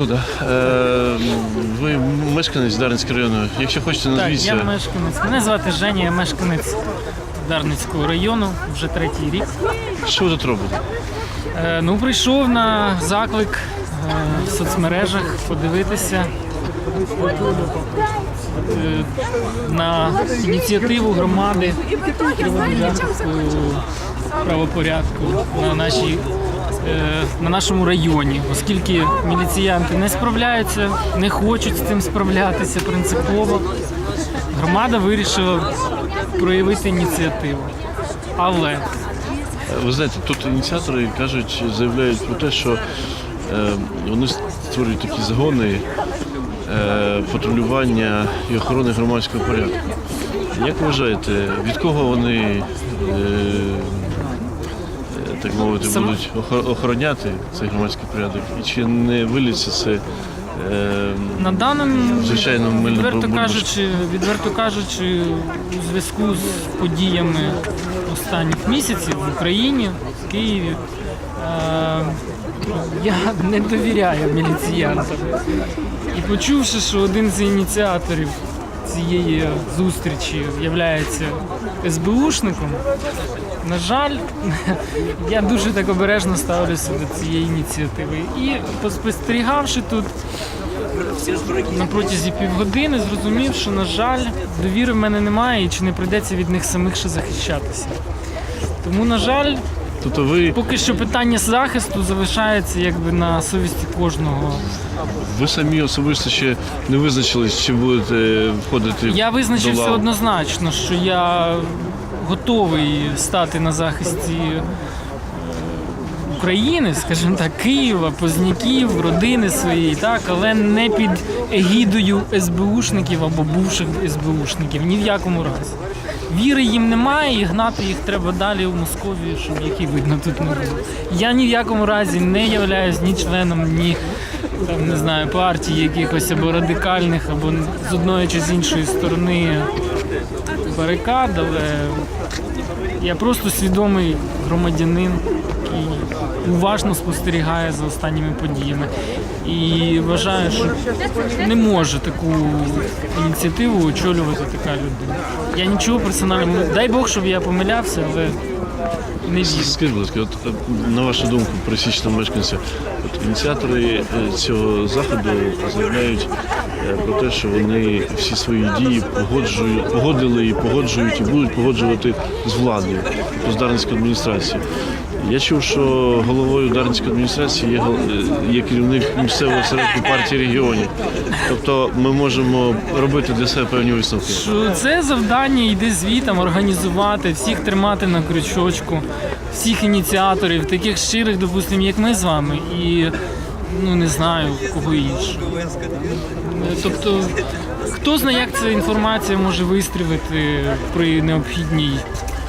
Да. Е, ви мешканець Дарницького району. Якщо хочете, Так, назвіться. я мешканець. Мене звати Женя, я мешканець Дарницького району вже третій рік. Що ви тут робите? Е, ну, прийшов на заклик е, в соцмережах подивитися на ініціативу громади правопорядку на нашій. Е, На нашому районі, оскільки міліціянти не справляються, не хочуть з цим справлятися принципово, громада вирішила проявити ініціативу. Але Ви знаєте, тут ініціатори кажуть, заявляють про те, що е, вони створюють такі загони е, патрулювання і охорони громадського порядку. Як вважаєте, від кого вони, е, Сам- будуть охороняти цей громадський порядок? І чи не виліться це? Е, На даному, Звичайно, відверто кажучи, відверто кажучи, у зв'язку з подіями останніх місяців в Україні, в Києві, е, я не довіряю міліціянтам. І почувши, що один з ініціаторів цієї зустрічі є СБУшником, на жаль, я дуже так обережно ставлюся до цієї ініціативи. І поспостерігавши тут на протязі півгодини зрозумів, що, на жаль, довіри в мене немає і чи не прийдеться від них самих ще захищатися. Тому, на жаль, Тобто ви, поки що питання захисту залишається якби на совісті кожного. ви самі особисто ще не визначились, чи будете входити Я до визначився лав? однозначно, що я готовий стати на захисті е, України, скажімо так, Києва, Позняків, родини своєї, так, але не під егідою СБУшників або бувших СБУшників, ні в якому разі. Віри їм немає, і гнати їх треба далі в Московію, щоб які видно тут не було. Я ні в якому разі не являюсь ні членом, ні там, не знаю, партії якихось або радикальних, або з одної чи з іншої сторони барикад, але я просто свідомий громадянин, який уважно спостерігає за останніми подіями. І вважаю, що не може таку ініціативу очолювати така людина. Я нічого персонального. Дай Бог, щоб я помилявся, але. Скажіть, будь ласка, от е, на вашу думку, пересічного мешканця, от ініціатори е, цього заходу заявляють е, про те, що вони всі свої дії погоджують, погодили і погоджують і будуть погоджувати з владою, Поздарницької адміністрації. Я чув, що головою Дарницької адміністрації є, е, є керівник місцевого осередку партії регіонів. Тобто ми можемо робити для себе певні висновки. Це завдання йде звітом організувати, всіх тримати на крючочку, всіх ініціаторів, таких щирих, допустимо, як ми з вами, і ну не знаю кого іншого. Е, Тобто, хто знає, як ця інформація може вистрілити при необхідній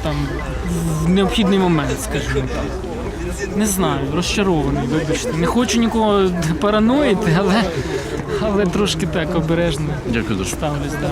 там в необхідний момент, скажімо так. Не знаю, розчарований, вибачте. Не хочу нікого параноїти, але, але трошки так обережно Дякую дуже. ставлюсь. Да.